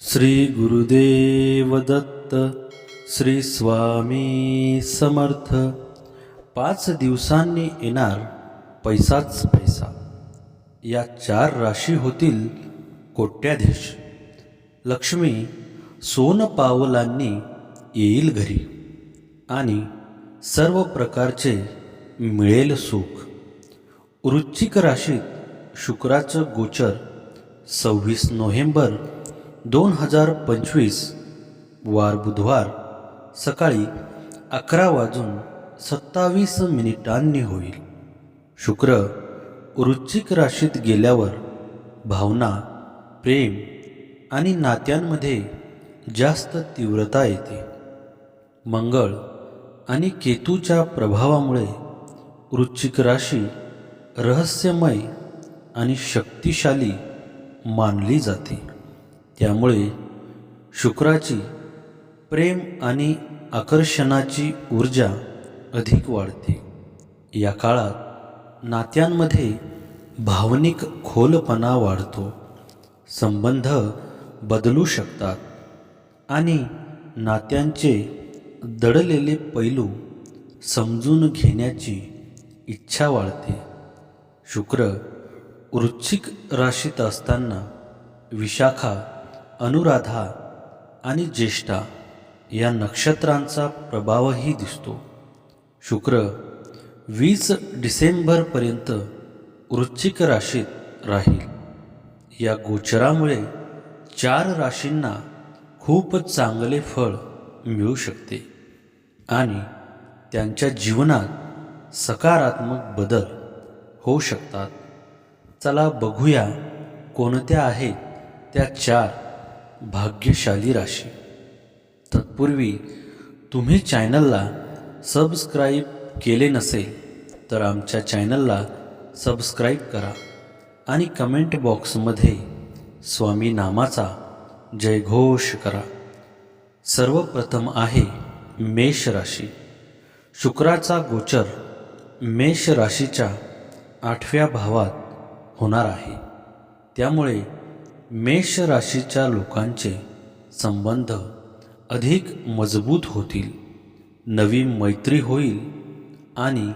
श्री गुरुदेव दत्त श्री स्वामी समर्थ. पाच दिवसांनी येणार पैसाच पैसा. या चार राशी होतील कोट्याधीश. लक्ष्मी सोन पावलांनी येईल घरी आणि सर्व प्रकारचे मिळेल सुख. वृश्चिक राशीत शुक्राचं गोचर सव्वीस नोव्हेंबर दोन हजार पंचवीस वार बुधवार सकाळी अकरा वाजून सत्तावीस मिनिटांनी होईल. शुक्र वृश्चिक राशीत गेल्यावर भावना प्रेम आणि नात्यांमध्ये जास्त तीव्रता येते. मंगळ आणि केतूच्या प्रभावामुळे वृश्चिक राशी रहस्यमय आणि शक्तिशाली मानली जाते. त्यामुळे शुक्राची प्रेम आणि आकर्षणाची ऊर्जा अधिक वाढते. या काळात नात्यांमध्ये भावनिक खोलपणा वाढतो. संबंध बदलू शकतात आणि नात्यांचे दडलेले पैलू समजून घेण्याची इच्छा वाढते. शुक्र वृश्चिक राशीत असताना विशाखा अनुराधा आणि ज्येष्ठा या नक्षत्रांचा प्रभावही दिसतो. शुक्र वीस डिसेंबरपर्यंत वृश्चिक राशीत राहील. या गोचरामुळे चार राशींना खूप चांगले फळ मिळू शकते आणि त्यांच्या जीवनात सकारात्मक बदल होऊ शकतात. चला बघूया कोणत्या आहेत त्या चार भाग्यशाली राशी. तत्पूर्वी तुम्ही चॅनलला सबस्क्राईब केले नसेल तर आमच्या चॅनलला सबस्क्राईब करा आणि कमेंट बॉक्समध्ये स्वामी नामाचा जयघोष करा. सर्वप्रथम आहे मेष राशी. शुक्राचा गोचर मेष राशीच्या आठव्या भावात होणार आहे. त्यामुळे मेष राशीच्या लोकांचे संबंध अधिक मजबूत होतील नवी मैत्री होईल आणि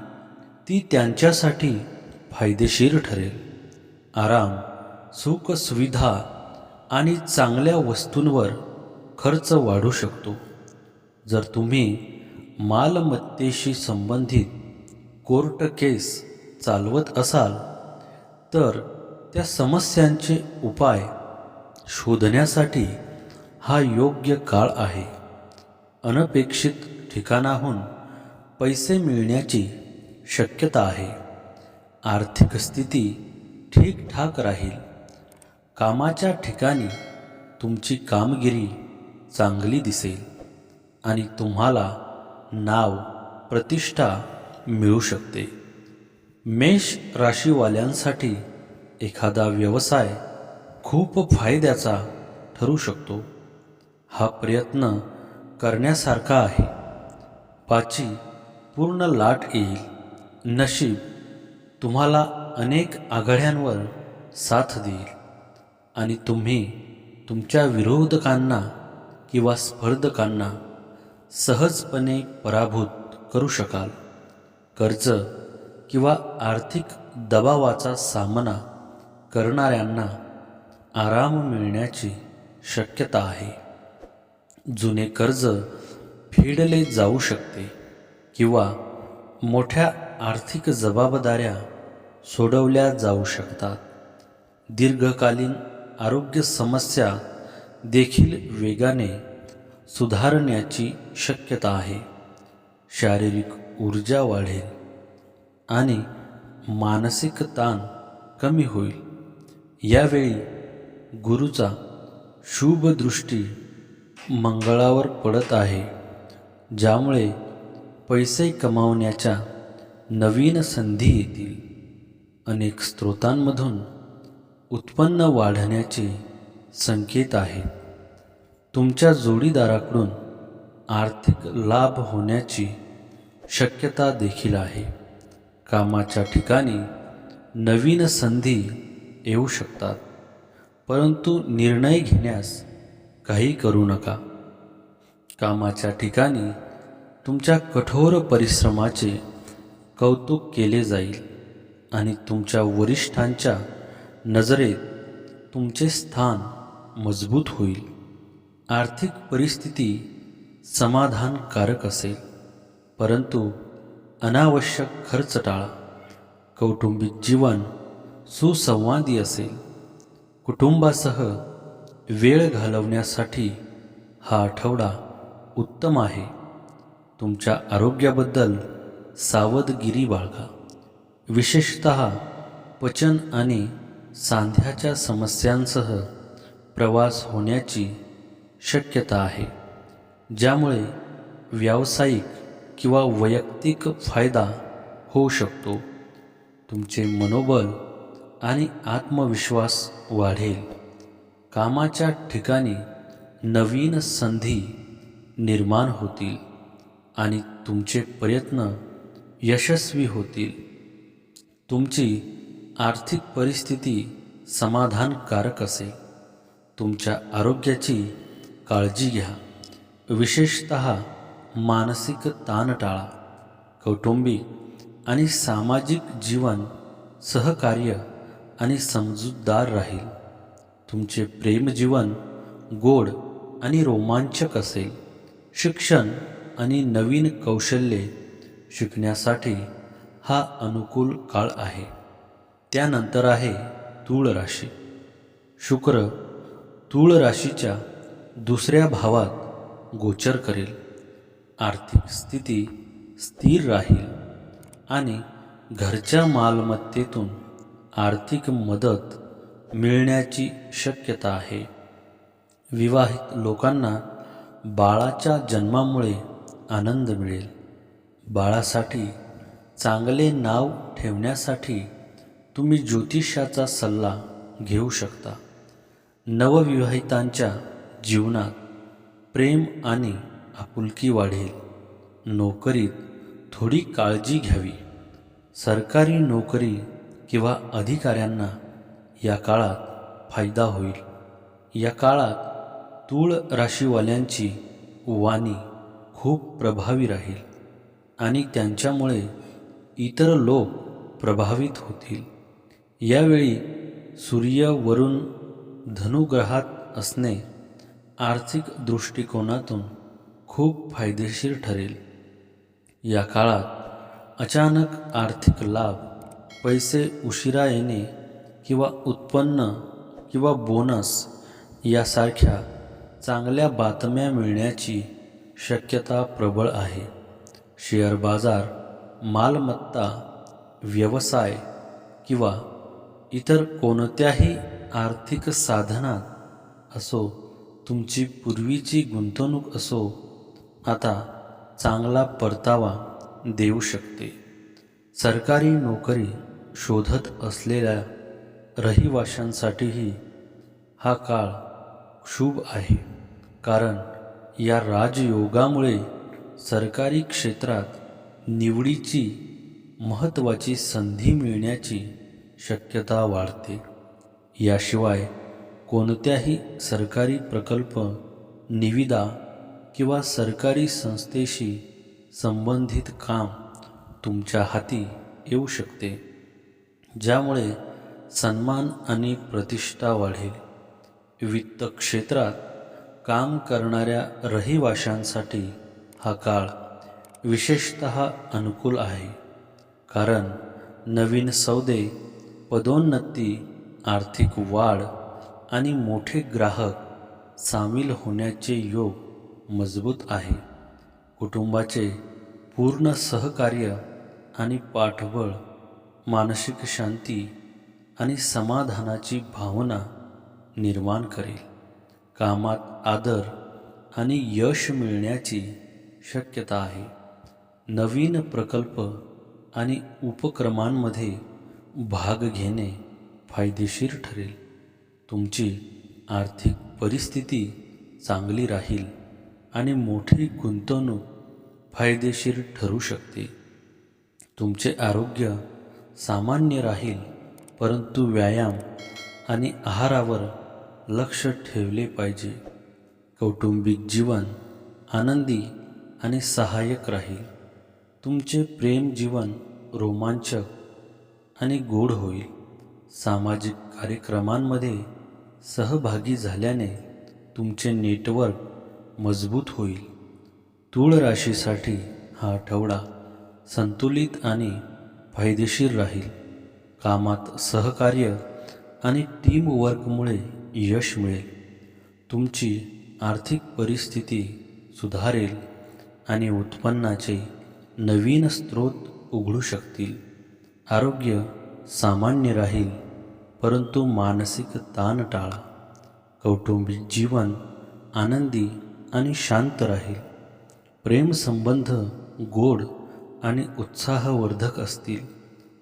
ती त्यांच्यासाठी फायदेशीर ठरेल. आराम सुखसुविधा आणि चांगल्या वस्तूंवर खर्च वाढू शकतो. जर तुम्ही मालमत्तेशी संबंधित कोर्ट केस चालवत असाल तर त्या समस्यांचे उपाय शोधण्यासाठी हा योग्य काळ आहे. अनपेक्षित ठिकाणाहून पैसे मिळण्याची शक्यता आहे. आर्थिक स्थिती ठीकठाक राहील. कामाच्या ठिकाणी तुमची कामगिरी चांगली दिसेल आणि तुम्हाला नाव प्रतिष्ठा मिळू शकते. मेष राशीवाल्यांसाठी एखादा व्यवसाय खूप फायद्याचा ठरू शकतो. हा प्रयत्न करण्यासारखा आहे. पाची पूर्ण लाट येईल. नशीब तुम्हाला अनेक आघाड्यांवर साथ देईल. आणि तुम्ही तुमच्या विरोधकांना किंवा स्पर्धकांना सहजपणे पराभूत करू शकाल. कर्ज किंवा आर्थिक दबावाचा सामना करणाऱ्यांना आराम मिळण्याची शक्यता आहे. जुने कर्ज फेडले जाऊ शकते किंवा मोठ्या आर्थिक जबाबदाऱ्या सोडवल्या जाऊ शकतात. दीर्घकालीन आरोग्य समस्या देखील वेगाने सुधारण्याची शक्यता आहे. शारीरिक ऊर्जा वाढेल आणि मानसिक ताण कमी होईल. यावेळी गुरुचा शुभ दृष्टी मंगळावर पडत आहे ज्यामुळे पैसे कमावण्याच्या नवीन संधी येतील. अनेक स्रोतांमधून उत्पन्न वाढण्याचे संकेत आहेत. तुमच्या जोडीदाराकडून आर्थिक लाभ होण्याची शक्यता देखील आहे. कामाच्या ठिकाणी नवीन संधी येऊ शकतात. परंतु निर्णय घेण्यास काही करू नका. कामाच्या ठिकाणी तुमच्या कठोर परिश्रमाचे कौतुक केले जाईल आणि तुमच्या वरिष्ठांच्या नजरेत तुमचे स्थान मजबूत होईल. आर्थिक परिस्थिती समाधानकारक असेल परंतु अनावश्यक खर्च टाळा कौटुंबिक जीवन सुसंवादी असेल. कुटुंबासह वेळ घालवण्यासाठी हा आठवडा उत्तम आहे. तुमच्या आरोग्याबद्दल सावधगिरी बाळगा. विशेषत पचन आणि सांध्याच्या समस्यांसह प्रवास होण्याची शक्यता आहे ज्यामुळे व्यावसायिक किंवा वैयक्तिक फायदा होऊ शकतो. तुमचे मनोबल आणि आत्मविश्वास वाढेल. कामाच्या ठिकाणी नवीन संधी निर्माण होतील आणि तुमचे प्रयत्न यशस्वी होतील. तुमची आर्थिक परिस्थिती समाधानकारक असेल. तुमच्या आरोग्याची काळजी घ्या. विशेषत मानसिक ताण टाळा कौटुंबिक आणि सामाजिक जीवन सहकार्य आणि समजूतदार राहील. तुमचे प्रेमजीवन गोड आणि रोमांचक असेल. शिक्षण आणि नवीन कौशल्ये शिकण्यासाठी हा अनुकूल काळ आहे. त्यानंतर आहे तूळ राशी. शुक्र तूळ राशीच्या दुसऱ्या भावात गोचर करेल. आर्थिक स्थिती स्थिर राहील आणि घरच्या मालमत्तेतून आर्थिक मदत मिळण्याची शक्यता आहे. विवाहित लोकांना बाळाच्या जन्मामुळे आनंद मिळेल. बाळासाठी चांगले नाव ठेवण्यासाठी तुम्ही ज्योतिषाचा सल्ला घेऊ शकता. नवविवाहितांच्या जीवनात प्रेम आणि आपुलकी वाढेल. नोकरीत थोडी काळजी घ्यावी. सरकारी नोकरी किंवा अधिकाऱ्यांना या काळात फायदा होईल. या काळात तूळ राशीवाल्यांची वाणी खूप प्रभावी राहील आणि त्यांच्यामुळे इतर लोक प्रभावित होतील. यावेळी सूर्य वरून धनुग्रहात असणे आर्थिक दृष्टिकोनातून खूप फायदेशीर ठरेल. या काळात अचानक आर्थिक लाभ पैसे उशिरा येणे किंवा उत्पन्न किंवा बोनस यासारख्या चांगल्या बातम्या मिळण्याची शक्यता प्रबळ आहे. शेअर बाजार मालमत्ता व्यवसाय किंवा इतर कोणत्याही आर्थिक साधनात असो तुमची पूर्वीची गुंतवणूक असो आता चांगला परतावा देऊ शकते. सरकारी नोकरी शोधत असलेल्या रहिवाशांसाठीही हा काळ शुभ आहे. कारण या राजयोगामुळे सरकारी क्षेत्रात निवडीची महत्त्वाची संधी मिळण्याची शक्यता वाढते. याशिवाय कोणत्याही सरकारी प्रकल्प निविदा किंवा सरकारी संस्थेशी संबंधित काम तुमच्या हाती येऊ शकते ज्यामुळे सन्मान आणि प्रतिष्ठा वाढेल. वित्त क्षेत्रात काम करणाऱ्या रहिवाशांसाठी हा काळ विशेषत अनुकूल आहे. कारण नवीन सौदे पदोन्नती आर्थिक वाढ आणि मोठे ग्राहक सामील होण्याचे योग मजबूत आहे. कुटुंबाचे पूर्ण सहकार्य आणि पाठबळ मानसिक शांती आणि समाधानाची भावना निर्माण करेल. कामात आदर आणि यश मिळण्याची शक्यता आहे. नवीन प्रकल्प आणि उपक्रमांमध्ये भाग घेणे फायदेशीर ठरेल. तुमची आर्थिक परिस्थिती चांगली राहील आणि मोठी गुंतवणूक फायदेशीर ठरू शकते. तुमचे आरोग्य सामान्य राहील परंतु व्यायाम आणि आहारावर लक्ष ठेवले पाहिजे. कौटुंबिक जीवन आनंदी आणि सहाय्यक राहील. तुमचे प्रेम जीवन रोमांचक आणि गोड होईल. सामाजिक कार्यक्रमांमध्ये सहभागी झाल्याने तुमचे नेटवर्क मजबूत होईल. तूळ राशीसाठी हा आठवडा संतुलित आणि फायदेशीर राहील. कामात सहकार्य आणि टीमवर्कमुळे यश मिळेल. तुमची आर्थिक परिस्थिती सुधारेल आणि उत्पन्नाचे नवीन स्रोत उघडू शकतील. आरोग्य सामान्य राहील परंतु मानसिक ताण टाळा. कौटुंबिक जीवन आनंदी आणि शांत राहील. प्रेमसंबंध गोड आणि उत्साहवर्धक असतील.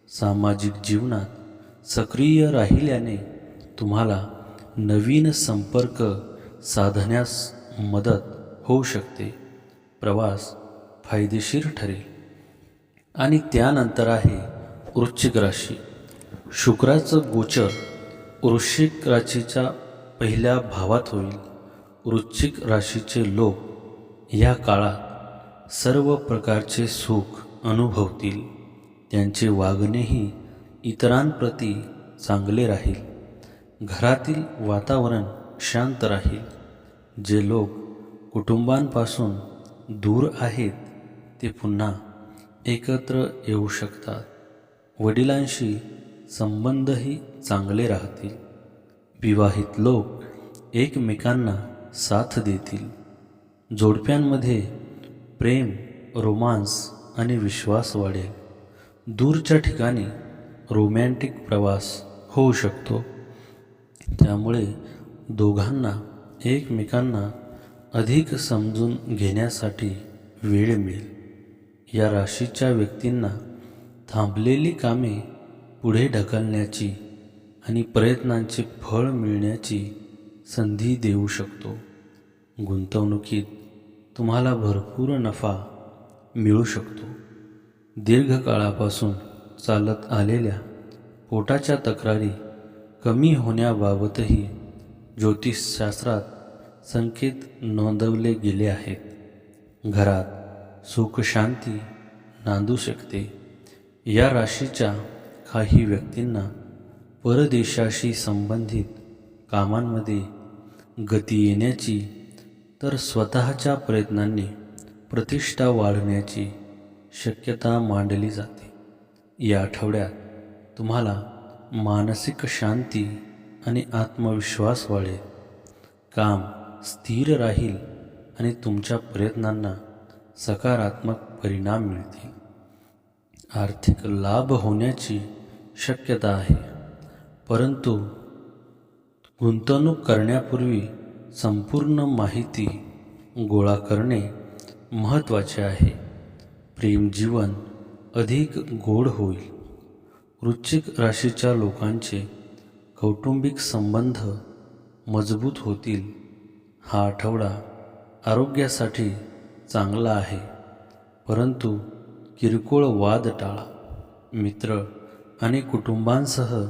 सामाजिक जीवनात सक्रिय राहिल्याने तुम्हाला नवीन संपर्क साधण्यास मदत होऊ शकते. प्रवास फायदेशीर ठरेल. आणि त्यानंतर आहे वृश्चिक राशी. शुक्राचं गोचर वृश्चिक राशीच्या पहिल्या भावात होईल. वृश्चिक राशीचे लोक या काळात सर्व प्रकारचे सुख अनुभवतील. त्यांचे वागणेही इतरांप्रती चांगले राहील. घरातील वातावरण शांत राहील. जे लोक कुटुंबांपासून दूर आहेत ते पुन्हा एकत्र येऊ शकतात. वडिलांशी संबंधही चांगले राहतील. विवाहित लोक एकमेकांना साथ देतील. जोडप्यांमध्ये प्रेम रोमांस आणि विश्वास वाढेल दूरच्या ठिकाणी रोमॅन्टिक प्रवास होऊ शकतो. त्यामुळे दोघांना एकमेकांना अधिक समजून घेण्यासाठी वेळ मिळेल. या राशीच्या व्यक्तींना थांबलेली कामे पुढे ढकलण्याची आणि प्रयत्नांचे फळ मिळण्याची संधी देऊ शकतो. गुंतवणुकीत तुम्हाला भरपूर नफा मिळू शकतो. दीर्घकाळापासून चालत आलेल्या पोटाच्या तक्रारी कमी होण्याबाबतही ज्योतिषशास्त्रात संकेत नोंदवले गेले आहेत. घरात सुखशांती नांदू शकते. या राशीच्या काही व्यक्तींना परदेशाशी संबंधित कामांमध्ये गती येण्याची तर स्वतःच्या प्रयत्नांनी प्रतिष्ठा वाढण्याची शक्यता मांडली जाते. या आठवड्यात तुम्हाला मानसिक शांती आणि आत्मविश्वास वाढेल. काम स्थिर राहील आणि तुमच्या प्रयत्नांना सकारात्मक परिणाम मिळतील. आर्थिक लाभ होण्याची शक्यता आहे. परंतु गुंतवणूक करण्यापूर्वी संपूर्ण माहिती गोळा करणे महत्त्वाचे आहे. प्रेम जीवन अधिक गोड होईल. वृश्चिक राशीच्या लोकांचे कौटुंबिक संबंध मजबूत होतील. हा आठवडा आरोग्यासाठी चांगला आहे. परंतु किरकोळ वाद टाळा. मित्र आणि कुटुंबांसह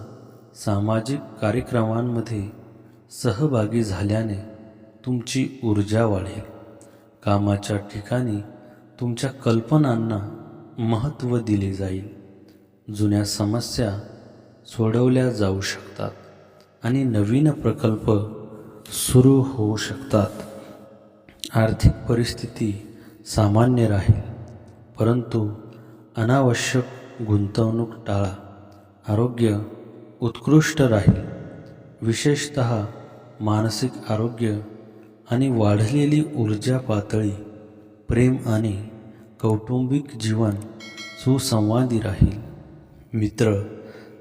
सामाजिक कार्यक्रमांमध्ये सहभागी झाल्याने तुमची ऊर्जा वाढेल. कामाच्या ठिकाणी तुमच्या कल्पनांना महत्त्व दिले जाईल. जुन्या समस्या सोडवल्या जाऊ शकतात आणि नवीन प्रकल्प सुरू होऊ शकतात. आर्थिक परिस्थिती सामान्य राहील परंतु अनावश्यक गुंतवणूक टाळा. आरोग्य उत्कृष्ट राहील. विशेषत मानसिक आरोग्य आणि वाढलेली ऊर्जा पातळी प्रेम आणि कौटुंबिक जीवन सुसंवादी राहील. मित्र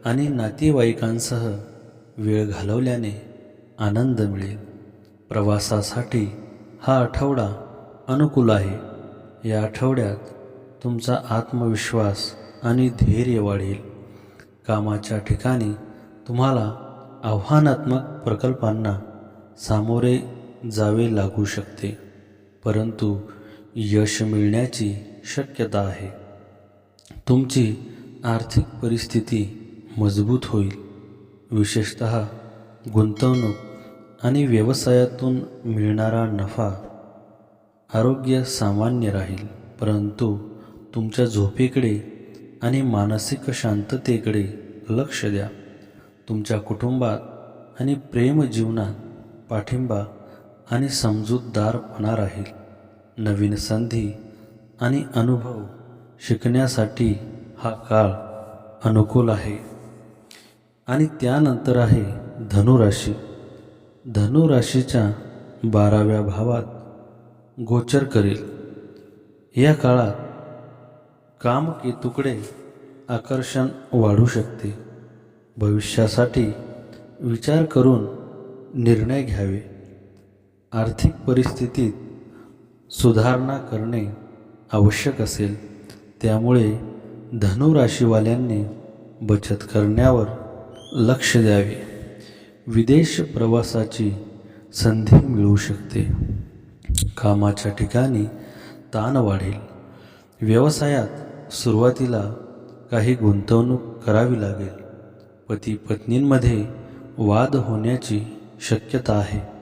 आणि नातेवाईकांसह वेळ घालवल्याने आनंद मिळेल. प्रवासासाठी हा आठवडा अनुकूल आहे. या आठवड्यात तुमचा आत्मविश्वास आणि धैर्य वाढेल. कामाच्या ठिकाणी तुम्हाला आव्हानात्मक प्रकल्पांना सामोरे जावे लागू शकते. परंतु यश मिळण्याची शक्यता आहे. तुमची आर्थिक परिस्थिती मजबूत होईल. विशेषत गुंतवणूक आणि व्यवसायातून मिळणारा नफा आरोग्य सामान्य राहील. परंतु तुमच्या झोपेकडे आणि मानसिक शांततेकडे लक्ष द्या. तुमच्या कुटुंबात आणि प्रेमजीवनात पाठिंबा आणि समजूतदारपणा राहील नवीन संधी आणि अनुभव शिकण्यासाठी हा काळ अनुकूल आहे. आणि त्यानंतर आहे धनुराशी. धनुराशीच्या बाराव्या भावात गोचर करेल. या काळात कामकेतूकडे आकर्षण वाढू शकते. भविष्यासाठी विचार करून निर्णय घ्यावे. आर्थिक परिस्थितीत सुधारणा करणे आवश्यक असेल. त्यामुळे धनुराशीवाल्यांनी बचत करण्यावर लक्ष द्यावे. विदेश प्रवासाची संधी मिळू शकते. कामाच्या ठिकाणी ताण वाढेल. व्यवसायात सुरुवातीला काही गुंतवणूक करावी लागेल. पती पत्नींमध्ये वाद होण्याची शक्यता आहे.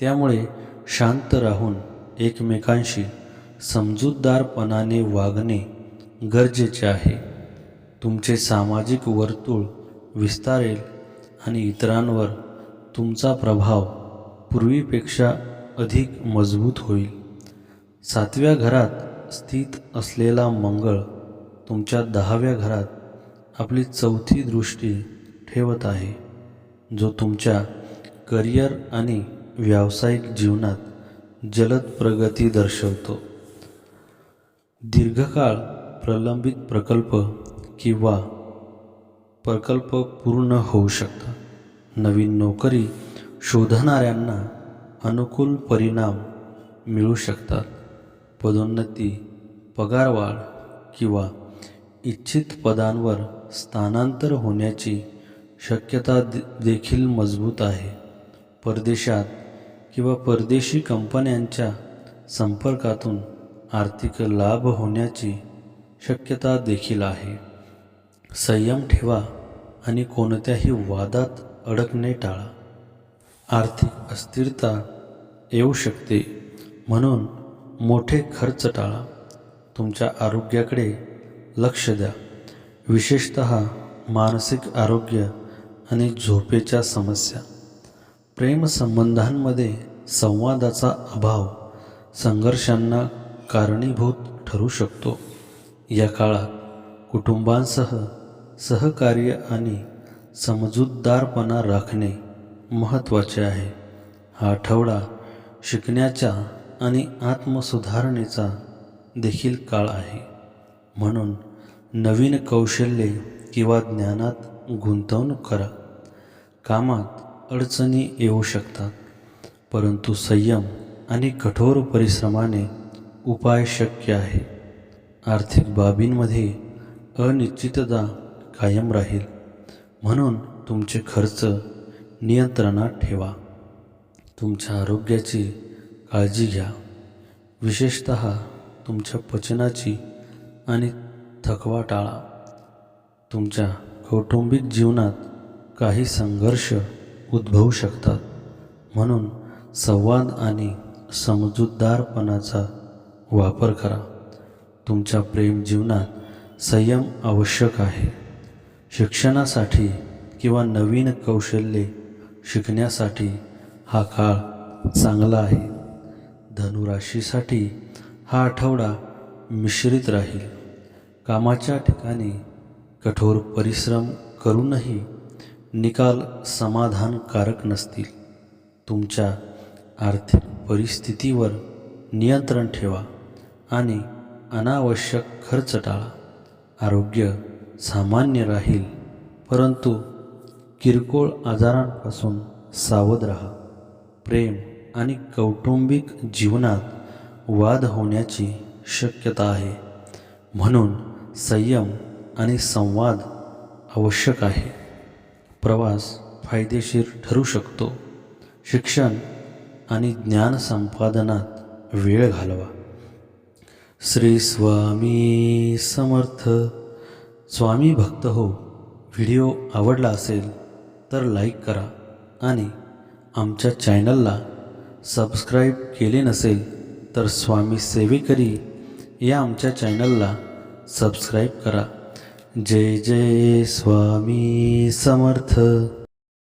त्यामुळे शांत राहून एकमेकांशी समजूतदारपणाने वागणे गरजेचे आहे. तुमचे सामाजिक वर्तुळ विस्तारेल आणि इतरांवर तुमचा प्रभाव पूर्वीपेक्षा अधिक मजबूत होईल. सातव्या घरात स्थित असलेला मंगळ तुमच्या दहाव्या घरात आपली चौथी दृष्टी ठेवत आहे जो तुमच्या करिअर आणि व्यावसायिक जीवनात जलद प्रगती दर्शवतो. दीर्घकाळ प्रलंबित प्रकल्प किंवा प्रकल्प पूर्ण होऊ शकतात. नवीन नोकरी शोधणाऱ्यांना अनुकूल परिणाम मिळू शकतात. पदोन्नती पगारवाढ किंवा इच्छित पदांवर स्थानांतर होण्याची शक्यता दे देखील मजबूत आहे. परदेशात किंवा परदेशी कंपन्यांच्या संपर्कातून आर्थिक लाभ होण्याची शक्यता देखील आहे. संयम ठेवा आणि कोणत्याही वादात अडकणे टाळा. आर्थिक अस्थिरता येऊ शकते म्हणून मोठे खर्च टाळा. तुमच्या आरोग्याकडे लक्ष द्या. विशेषत मानसिक आरोग्य आणि झोपेच्या समस्या. प्रेमसंबंधांमध्ये संवादाचा अभाव संघर्षांना कारणीभूत ठरू शकतो. या काळात कुटुंबांसह सहकार्य आणि समजूतदारपणा राखणे महत्त्वाचे आहे. हा आठवडा शिकण्याचा आणि आत्मसुधारणेचा देखील काळ आहे. म्हणून नवीन कौशल्ये किंवा ज्ञानात गुंतवणूक करा. कामात अडचणी येऊ शकतात परंतु संयम आणि कठोर परिश्रमाने उपाय शक्य आहे. आर्थिक बाबींमध्ये अनिश्चितता कायम राहील. म्हणून तुमचे खर्च नियंत्रणात ठेवा. तुमच्या आरोग्याची काळजी घ्या. विशेषत तुमच्या पचनाची आणि थकवा टाळा. तुमच्या कौटुंबिक जीवनात काही संघर्ष उद्भवू शकतात. म्हणून संवाद आणि समजूतदारपणाचा वापर करा. तुमच्या प्रेम जीवनात संयम आवश्यक आहे. शिक्षणासाठी किंवा नवीन कौशल्ये शिकण्यासाठी हा काळ चांगला आहे. धनुराशीसाठी हा आठवडा मिश्रित राहील. कामाच्या ठिकाणी कठोर परिश्रम करूनही निकाल समाधानकारक नसतील. तुमच्या आर्थिक परिस्थितीवर नियंत्रण ठेवा आणि अनावश्यक खर्च टाळा. आरोग्य सामान्य राहील परंतु किरकोळ आजारांपासून सावध राहा. प्रेम आणि कौटुंबिक जीवनात वाद होण्याची शक्यता आहे. म्हणून संयम आणि संवाद आवश्यक आहे. प्रवास फायदेशीर ठरू शकतो. शिक्षण आणि ज्ञान संपादनात वेळ घालवा. श्री स्वामी समर्थ. स्वामी भक्त हो. व्हिडिओ आवडला असेल तर लाईक करा आणि आमच्या चॅनलला सबस्क्राईब केले नसेल तर स्वामी सेवेकरी या आमच्या चॅनलला सबस्क्राईब करा. जय जय स्वामी समर्थ।